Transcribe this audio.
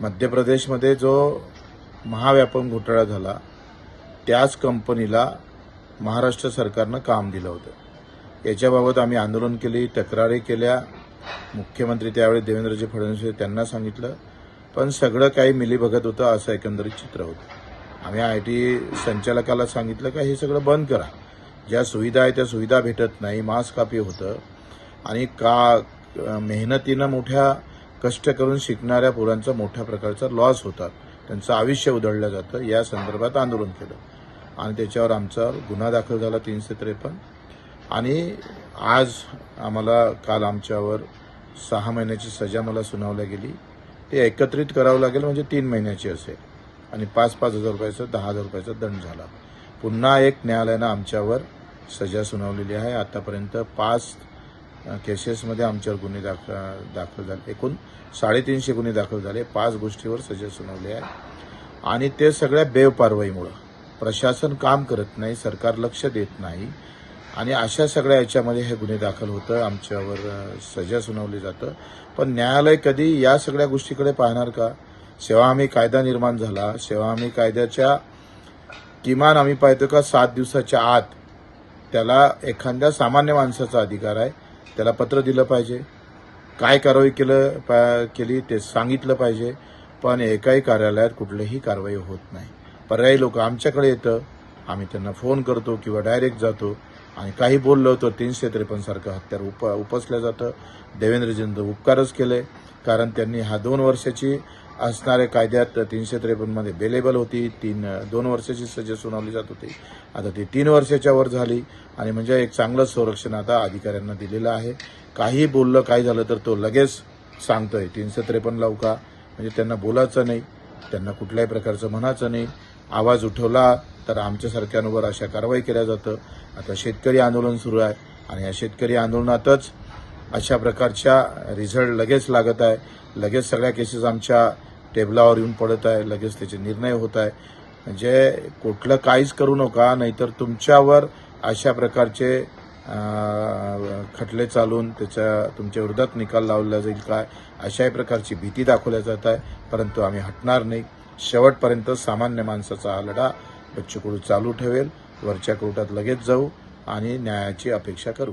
मध्य प्रदेशमध्ये जो महाव्यापम घोटाळा झाला त्याच कंपनीला महाराष्ट्र सरकारनं काम दिलं होतं. याच्याबाबत आम्ही आंदोलन केली तक्रारी केल्या. मुख्यमंत्री त्यावेळी देवेंद्रजी फडणवीस होते, त्यांना सांगितलं. पण सगळं काही मिलीभगत होतं असं एकंदरीत चित्र होतं. आम्ही आय टी संचालकाला सांगितलं का हे सगळं बंद करा. ज्या सुविधा आहे त्या सुविधा भेटत नाही मास्क कापी होतं. आणि का मेहनतीनं मोठ्या कष्ट करून शिकणाऱ्या पोरांचा मोठ्या प्रकारचा लॉस होतात. त्यांचं आयुष्य उधळलं जातं. या संदर्भात आंदोलन केलं. आणि त्याच्यावर आमचा गुन्हा दाखल झाला तीनशे त्रेपन्न. आणि आज आम्हाला काल आमच्यावर सहा महिन्याची सजा मला सुनावल्या गेली. ते एकत्रित करावं लागेल म्हणजे तीन महिन्याची असेल. आणि पाच पाच हजार रुपयाचा दहा हजार रुपयाचा दंड झाला. पुन्हा एक न्यायालयानं आमच्यावर सजा सुनावलेली आहे. आतापर्यंत पाच केसेसमध्ये आमच्यावर गुन्हे दाखल दाखल झाले. एकूण साडेतीनशे गुन्हे दाखल झाले. पाच गोष्टीवर सजा सुनावली आहे. आणि ते सगळ्या बेवपारवाईमुळं प्रशासन काम करत नाही सरकार लक्ष देत नाही. आणि अशा सगळ्या याच्यामध्ये हे गुन्हे दाखल होतं. आमच्यावर सजा सुनावली जातं. पण न्यायालय कधी या सगळ्या गोष्टीकडे पाहणार का? सेवा हमी कायदा निर्माण झाला. सेवा हमी कायद्याच्या किमान आम्ही पाहतो का सात दिवसाच्या आत त्याला एखाद्या सामान्य माणसाचा अधिकार आहे. त्याला पत्र दिलं पाहिजे. काय कारवाई केलं पा- केली ते सांगितलं पाहिजे. पण एकाही कार्यालयात कुठलीही कारवाई होत नाही. पर्यायी लोक आमच्याकडे येतं. आम्ही त्यांना फोन करतो किंवा डायरेक्ट जातो. आणि काही बोललो तर तीनशे त्रेपन्न सारखं हत्यार उप उपसलं जातं. देवेंद्रजींचं उपकारच केले. कारण त्यांनी हा दोन वर्षाची असणाऱ्या कायद्यात तीनशे त्रेपन्नमध्ये बेलेबल होती. तीन दोन वर्षाची सजा सुनावली जात होती. आता ती तीन वर्षाच्या वर झाली आणि म्हणजे एक चांगलं संरक्षण आता अधिकाऱ्यांना दिलेलं आहे. काही बोललं काय झालं तर तो लगेच सांगतोय तीनशे त्रेपन्न लावू का? म्हणजे त्यांना बोलायचं नाही. त्यांना कुठल्याही प्रकारचं म्हणायचं नाही. आवाज उठवला तर आमच्यासारख्यांवर अशा कारवाई केल्या जातं. आता शेतकरी आंदोलन सुरू आहे आणि या शेतकरी आंदोलनातच अशा प्रकारच्या रिझल्ट लगेच लागत आहे. लगेच सगळ्या केसेस आमच्या टेबलावर येऊन पडत आहे. लगेच त्याचे निर्णय होत आहे. म्हणजे कुठलं काहीच करू नका नाहीतर तुमच्यावर अशा प्रकारचे खटले चालून त्याच्या तुमच्या विरोधात निकाल लावला जाईल काय? अशाही प्रकारची भीती दाखवल्या जात आहे. परंतु आम्ही हटणार नाही. शेवटपर्यंत सामान्य माणसाचा हा लढा बच्चूकडू चालू ठेवेल? वरच्या कोर्टात लगेच जाऊ आणि न्यायाची अपेक्षा करू.